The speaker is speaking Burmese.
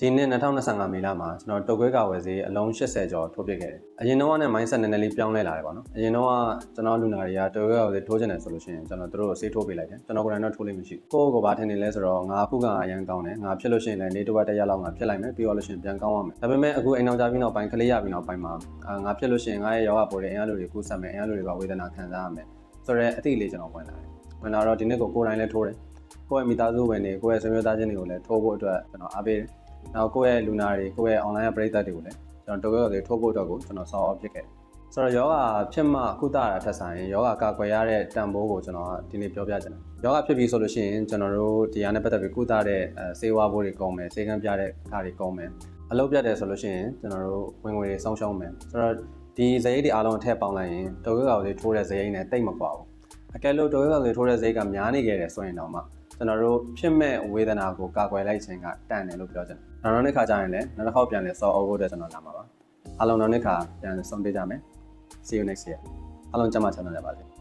ဒီနှစ်2025မေလမှာကျွန်တော်တုတ်ခွဲကာဝယ်ဆေးအလုံး80ကျော်ထိုးပြစ်ခဲ့တယ်။အရင်တော့ကနဲ့ mindset နည်းနည်းလေးပြောင်းလဲလာတယ်ပေါ့နော်။အရင်တော့ကကျွန်တော်လူနာတွေကတုတ်ခွဲကာဝယ်ဆေးထိုးချင်တယ်ဆိုလို့ရှိရင်ကျွန်တော်တို့ကိုဆေးထိုးပေးလိုက်တယ်။ကျွန်တော်ကိုယ်တိုင်တော့ထိုးလို့မရှိဘူး။ကိုယ့်ကိုယ်ဘာထင်နေလဲဆိုတော့ငါအခုကအရင်ကောင်းတယ်။ငါဖြစ်လို့ရှိရင်လည်းနေတစ်ဝက်တစ်ရက်လောက်ငါဖြစ်လိုက်မယ်ပြီးတော့လို့ရှိရင်ပြန်ကောင်းရမယ်။ဒါပေမဲ့အခုအိမ်အောင်ကြပြီးနောက်ပိုင်းကလေးရပြီးနောက်ပိုင်းမှာအာငါဖြစ်လို့ရှိရင်ငါရဲ့ယောဂပေါ်တဲ့အင်အားလိုတွေကိုဆက်မယ်အင်အားလိုတွေကဝေဒနာခံစားရမယ်။ဆိုတော့အတိလေးကျွန်တော်ဝင်လာတယ်။ဝင်လာတော့ဒီနေ့ကိုကိုယ်တိုင်လည်းထိုးတယ်။ကိုယ့်ရဲ့မိသားစုဝင်တွေကိုယ့်ရဲ့ဆွေမျိုးသားချင်းတွေကိုလည်းထိုးဖို့အတွက်ကျွန်တော်အားပေးတယ်။ နောက်ကိုယ့်ရဲ့လူနာတွေကိုယ့်ရဲ့ online ပရိသတ်တွေကိုလည်းကျွန်တော်တော့ထိုးဖို့အတွက်ကိုကျွန်တော်ဆောက်အပ်ဖြစ်ခဲ့တယ်။ဆိုတော့ယောဂဖြစ်မှကုသတာထက်ဆိုင်ယောဂကာကွယ်ရတဲ့တန်ဖိုးကိုကျွန်တော်ဒီနေ့ပြောပြချင်တယ်။ယောဂဖြစ်ပြီဆိုလို့ရှိရင်ကျွန်တော်တို့တရားနဲ့ပတ်သက်ပြီးကုသတဲ့အဲဆေးဝါးဘိုးတွေကောင်းမယ်၊ဆေးကမ်းပြတဲ့ကားတွေကောင်းမယ်။အလုပ်ပြတ်တယ်ဆိုလို့ရှိရင်ကျွန်တော်တို့ဝင်ငွေတွေဆုံးရှုံးမယ်။ဆိုတော့ဒီဇယိတ်တွေအားလုံးအထက်ပေါင်းလိုက်ရင်တောက်ကောက်တွေထိုးတဲ့ဇယိတ်နဲ့တိတ်မကွာဘူး။အကယ်လို့တောက်ကောက်တွေထိုးတဲ့ဇယိတ်ကများနေခဲ့တယ်ဆိုရင်တော့မှ ကျွန်တော်တို့ဖြစ်မဲ့ဝေဒနာကိုကာကွယ်လိုက်ခြင်းကတန်တယ်လို့ပြောချင်တယ်။နောက်နောက်တစ်ခါကျရင်လည်းနောက်တစ်ခေါက်ပြန်လဲဆော့အော်ဖို့အတွက်ကျွန်တော်လာမှာပါ။အားလုံးနောက်တစ်ခါပြန်ဆုံတွေ့ကြမယ်။ See you next year. အားလုံးကျမ်းမာချမ်းသာကြပါစေ။